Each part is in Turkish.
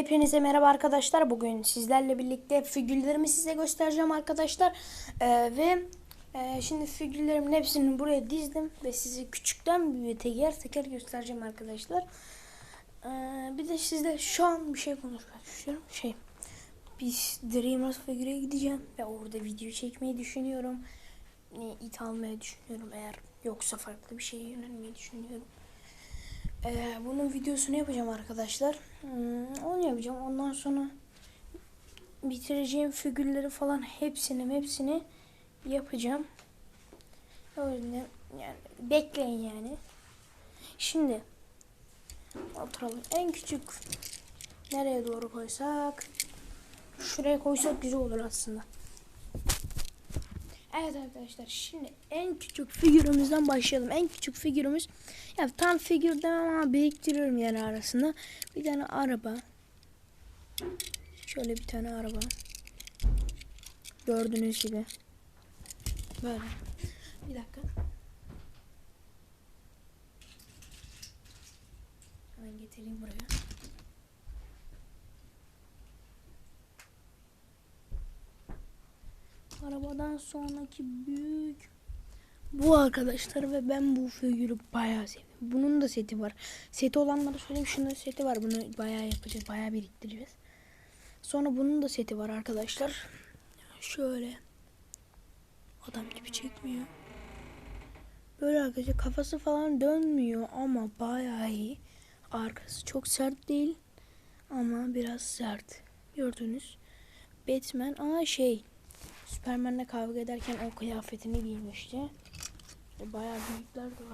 Hepinize merhaba arkadaşlar. Bugün sizlerle birlikte figürlerimi size göstereceğim arkadaşlar. Ee, ve e, şimdi figürlerimin hepsini buraya dizdim ve sizi küçükten büyüğe teker teker göstereceğim arkadaşlar. Ee, bir de sizle şu an bir şey konuşmak istiyorum. Şey, biz Dreamers figüre gideceğim ve orada video çekmeyi düşünüyorum. Ne, it almayı düşünüyorum eğer yoksa farklı bir şeye yönelmeyi düşünüyorum. Ee, bunun videosunu yapacağım arkadaşlar. Hmm, onu yapacağım. Ondan sonra bitireceğim figürleri falan hepsini hepsini yapacağım. O yüzden yani bekleyin yani. Şimdi oturalım. En küçük nereye doğru koysak? Şuraya koysak güzel olur aslında. Evet arkadaşlar şimdi en küçük figürümüzden başlayalım. En küçük figürümüz ya tam figür demem ama biriktiriyorum yani arasında. Bir tane araba. Şöyle bir tane araba. Gördüğünüz gibi. Böyle. Bir dakika. Hemen getireyim buraya. Arabadan sonraki büyük bu arkadaşlar ve ben bu figürü bayağı sevdim. Bunun da seti var. Seti olanlara söyleyeyim şunun seti var. Bunu bayağı yapacağız. Bayağı biriktireceğiz. Sonra bunun da seti var arkadaşlar. Şöyle. Adam gibi çekmiyor. Böyle arkadaşlar kafası falan dönmüyor ama bayağı iyi. Arkası çok sert değil ama biraz sert. Gördünüz. Batman ama şey Superman'le kavga ederken o kıyafetini giymişti. E, bayağı büyükler de.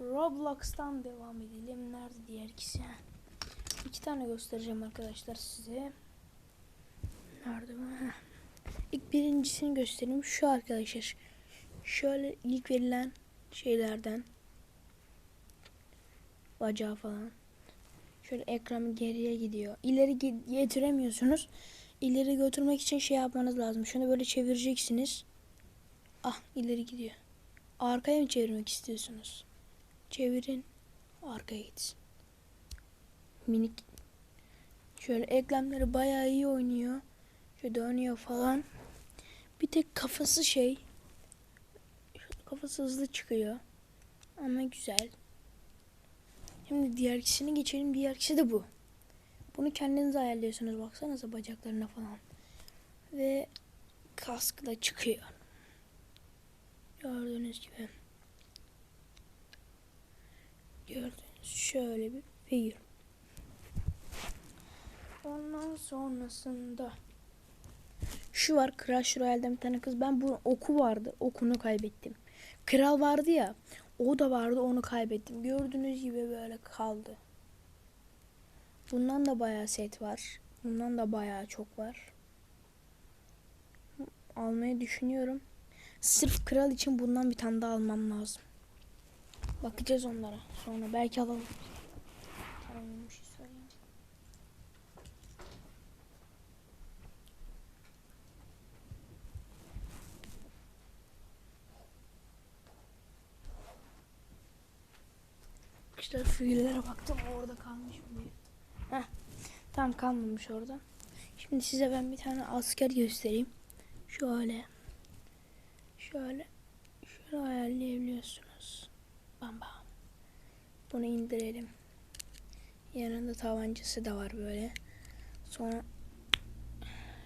Roblox'tan devam edelim. Nerede diğer ikisi? İki tane göstereceğim arkadaşlar size. Nerede bu? İlk birincisini göstereyim. Şu arkadaşlar. Şöyle ilk verilen şeylerden. Bacağı falan. Şöyle ekranı geriye gidiyor. İleri getiremiyorsunuz. İleri götürmek için şey yapmanız lazım. Şunu böyle çevireceksiniz. Ah ileri gidiyor. Arkaya mı çevirmek istiyorsunuz? Çevirin. Arkaya gitsin. Minik. Şöyle eklemleri bayağı iyi oynuyor. Şöyle dönüyor falan. Bir tek kafası şey. Kafası hızlı çıkıyor. Ama güzel. Şimdi diğer ikisini geçelim. Diğer ikisi de bu. Bunu kendiniz ayarlıyorsunuz. Baksanıza bacaklarına falan. Ve kask da çıkıyor. Gördüğünüz gibi. Gördüğünüz şöyle bir figür. Ondan sonrasında şu var Crash Royale'den bir tane kız. Ben bu oku vardı. Okunu kaybettim. Kral vardı ya. O da vardı onu kaybettim. Gördüğünüz gibi böyle kaldı. Bundan da bayağı set var. Bundan da bayağı çok var. Almayı düşünüyorum. Sırf kral için bundan bir tane daha almam lazım. Bakacağız onlara sonra. Belki alalım. Tamam şey söyleyeyim. İşte figürlere baktım orada kalmış mı. Heh, tam kalmamış orada. Şimdi size ben bir tane asker göstereyim. Şöyle. Şöyle. Şöyle ayarlayabiliyorsunuz. Bam bam. Bunu indirelim. Yanında tabancası da var böyle. Sonra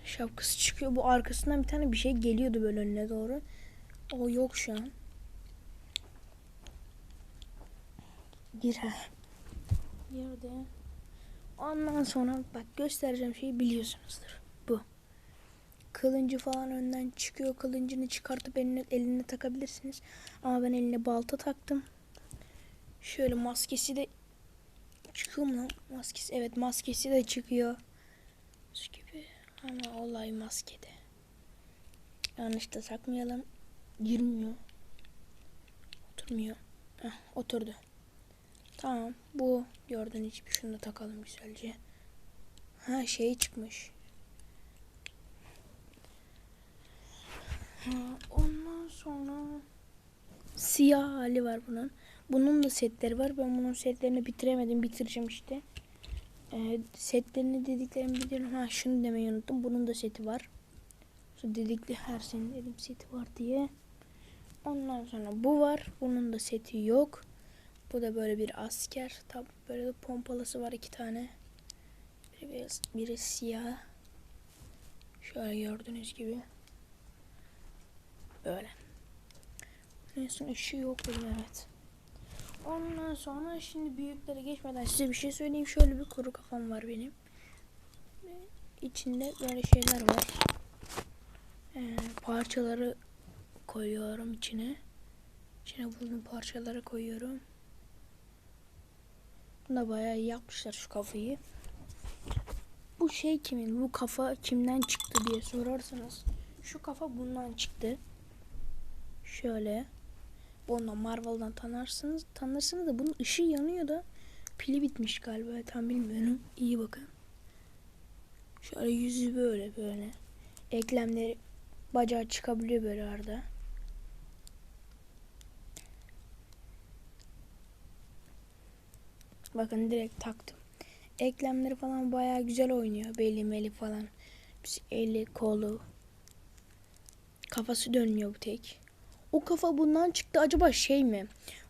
şapkası çıkıyor. Bu arkasından bir tane bir şey geliyordu böyle önüne doğru. O yok şu an. Gir ha. Girdi. Ondan sonra bak göstereceğim şeyi biliyorsunuzdur. Bu. Kılıncı falan önden çıkıyor. Kılıncını çıkartıp eline, eline takabilirsiniz. Ama ben eline balta taktım. Şöyle maskesi de çıkıyor mu lan? Maskesi evet maskesi de çıkıyor. Gibi. Ama olay maskede. Yanlış da takmayalım. Girmiyor. Oturmuyor. Heh, oturdu. Tamam bu gördüğünüz gibi şunu da takalım güzelce. Ha şey çıkmış. Ha, ondan sonra siyah hali var bunun. Bunun da setleri var. Ben bunun setlerini bitiremedim. Bitireceğim işte. e, setlerini dediklerimi biliyorum. Ha şunu demeyi unuttum. Bunun da seti var. Şu dedikli her senin dedim seti var diye. Ondan sonra bu var. Bunun da seti yok. Bu da böyle bir asker. Tabi böyle de pompalısı var iki tane. Biri, beyaz, biri siyah. Şöyle gördüğünüz gibi. Böyle. Neyse ışığı yok bunun evet. Ondan sonra şimdi büyüklere geçmeden size bir şey söyleyeyim. Şöyle bir kuru kafam var benim. Ve İçinde böyle şeyler var. Ee, parçaları koyuyorum içine. İçine bulduğum parçaları koyuyorum. Bunda bayağı yapmışlar şu kafayı. Bu şey kimin? Bu kafa kimden çıktı diye sorarsanız. Şu kafa bundan çıktı. Şöyle. Bunu Marvel'dan tanırsınız. Tanırsınız da bunun ışığı yanıyor da pili bitmiş galiba. Tam bilmiyorum. İyi bakın. Şöyle yüzü böyle böyle. Eklemleri bacağı çıkabiliyor böyle arada. Bakın direkt taktım. Eklemleri falan bayağı güzel oynuyor. Beli meli falan. Eli kolu. Kafası dönmüyor bu tek. O kafa bundan çıktı acaba şey mi?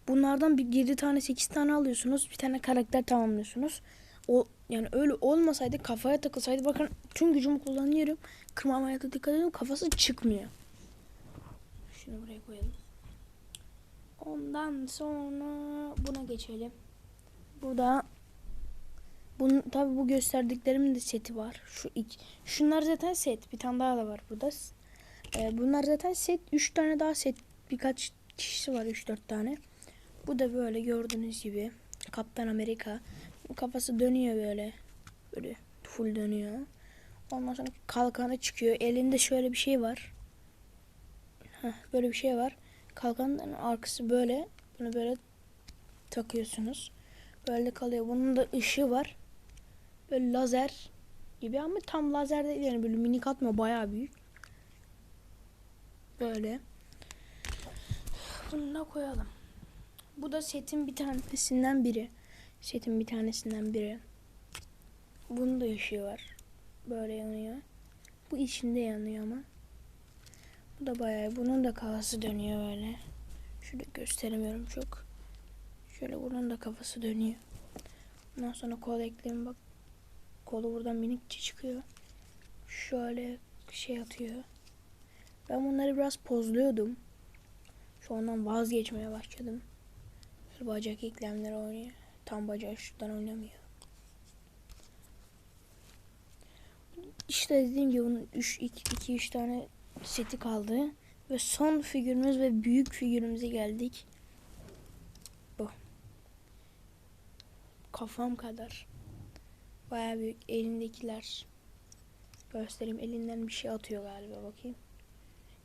Bunlardan bir 7 tane 8 tane alıyorsunuz. Bir tane karakter tamamlıyorsunuz. O yani öyle olmasaydı kafaya takılsaydı bakın tüm gücümü kullanıyorum. Kırmamaya da dikkat edin kafası çıkmıyor. Şunu buraya koyalım. Ondan sonra buna geçelim. Bu da bunun tabi bu gösterdiklerimin de seti var. Şu iki, şunlar zaten set. Bir tane daha da var burada. Ee, bunlar zaten set. 3 tane daha set. Birkaç kişisi var 3-4 tane. Bu da böyle gördüğünüz gibi. Kaptan Amerika. Kafası dönüyor böyle. Böyle full dönüyor. Ondan sonra kalkanı çıkıyor. Elinde şöyle bir şey var. Heh, böyle bir şey var. Kalkanın arkası böyle. Bunu böyle takıyorsunuz. Böyle kalıyor. Bunun da ışığı var. Böyle lazer gibi ama tam lazer değil yani böyle minik atmıyor bayağı büyük. Böyle. Bunu da koyalım. Bu da setin bir tanesinden biri. Setin bir tanesinden biri. Bunun da ışığı var. Böyle yanıyor. Bu içinde yanıyor ama. Bu da bayağı. Bunun da kafası dönüyor böyle. Şurada gösteremiyorum çok. Şöyle bunun da kafası dönüyor. Ondan sonra kol ekleyin bak. Kolu buradan minikçe çıkıyor. Şöyle şey atıyor. Ben bunları biraz pozluyordum. Şu ondan vazgeçmeye başladım. Şu bacak eklemleri oynuyor. Tam bacağı şuradan oynamıyor. İşte dediğim gibi bunun 3 2 3 tane seti kaldı ve son figürümüz ve büyük figürümüze geldik. Bu. Kafam kadar. Baya büyük elindekiler. Göstereyim elinden bir şey atıyor galiba bakayım.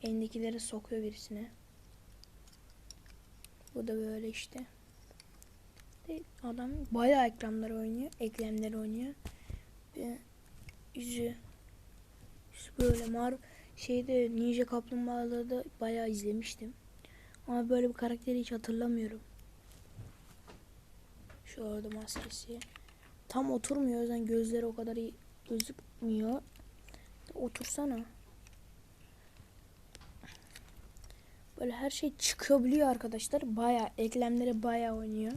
Elindekileri sokuyor birisine. Bu da böyle işte. Adam bayağı ekranlar oynuyor. Eklemler oynuyor. Ve yüzü böyle mar şeyde Ninja Kaplumbağaları da bayağı izlemiştim. Ama böyle bir karakteri hiç hatırlamıyorum. Şu orada maskesi. Tam oturmuyor o yüzden gözleri o kadar iyi gözükmüyor. Otursana. Böyle her şey çıkabiliyor arkadaşlar. Baya eklemleri baya oynuyor.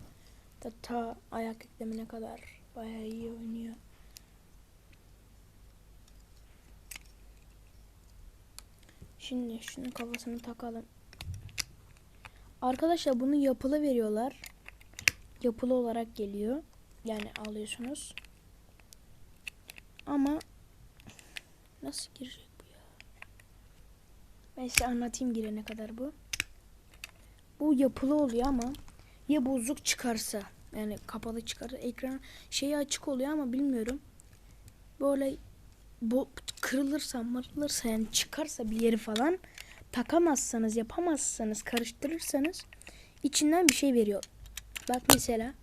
Ta, ta ayak eklemine kadar baya iyi oynuyor. Şimdi şunun kafasını takalım. Arkadaşlar bunu yapılı veriyorlar. Yapılı olarak geliyor. Yani alıyorsunuz. Ama nasıl girecek bu ya? Ben size anlatayım girene kadar bu. Bu yapılı oluyor ama ya bozuk çıkarsa yani kapalı çıkarsa ekran şeyi açık oluyor ama bilmiyorum. Böyle bu kırılırsa mırılırsa yani çıkarsa bir yeri falan takamazsanız yapamazsanız karıştırırsanız içinden bir şey veriyor. Bak mesela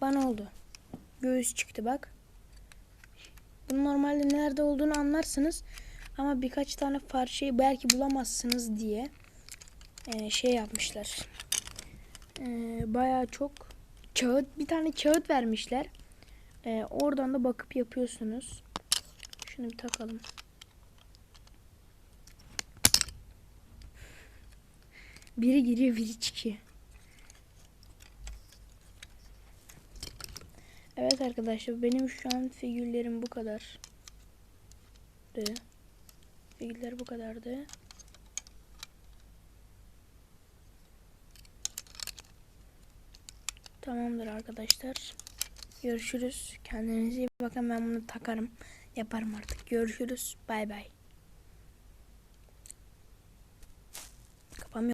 bana oldu. Göğüs çıktı bak. Bunun normalde nerede olduğunu anlarsınız. Ama birkaç tane parçayı belki bulamazsınız diye e, şey yapmışlar. E, bayağı çok kağıt bir tane kağıt vermişler. Ee, oradan da bakıp yapıyorsunuz. Şunu bir takalım. Biri giriyor biri çıkıyor. Evet arkadaşlar benim şu an figürlerim bu kadar. Figürler bu kadardı. Tamamdır arkadaşlar. Görüşürüz. Kendinize iyi bakın. Ben bunu takarım. Yaparım artık. Görüşürüz. Bay bay.